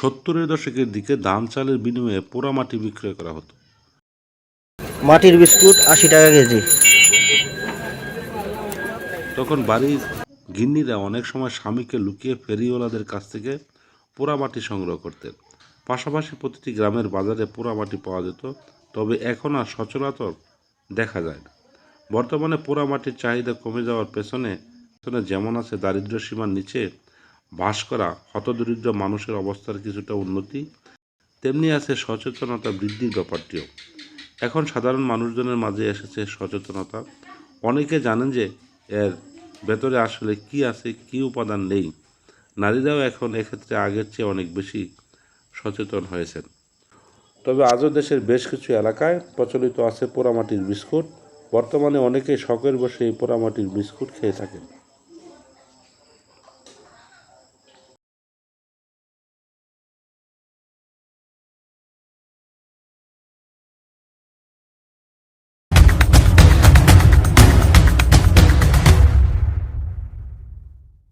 সত্তরের দশকের দিকে ধান চালের বিনিময়ে পোড়ামাটি বিক্রয় করা হতো। মাটির বিস্কুট আশি টাকা কেজি। তখন বাড়ির গিন্নিরা অনেক সময় স্বামীকে লুকিয়ে ফেরিওয়ালাদের কাছ থেকে পোড়ামাটি সংগ্রহ করতেন। পাশাপাশি প্রতিটি গ্রামের বাজারে পোড়ামাটি পাওয়া যেত তবে এখন আর সচরাচর দেখা যায় না। বর্তমানে পোড়ামাটির চাহিদা কমে যাওয়ার পেছনে পেছনে যেমন আছে দারিদ্র্য সীমার নিচে বাস করা হতদরিদ্র মানুষের অবস্থার কিছুটা উন্নতি, তেমনি আছে সচেতনতা বৃদ্ধির ব্যাপারটিও। এখন সাধারণ মানুষজনের মাঝে এসেছে সচেতনতা। অনেকে জানেন যে এর ভেতরে আসলে কি আছে, কি উপাদান নেই। নারীরাও এখন এক্ষেত্রে আগের চেয়ে অনেক বেশি সচেতন হয়েছেন। তবে আজও দেশের বেশ কিছু এলাকায় প্রচলিত আছে পোড়ামাটির বিস্কুট। বর্তমানে অনেকেই শখের বসে এই পোড়ামাটির বিস্কুট খেয়ে থাকেন।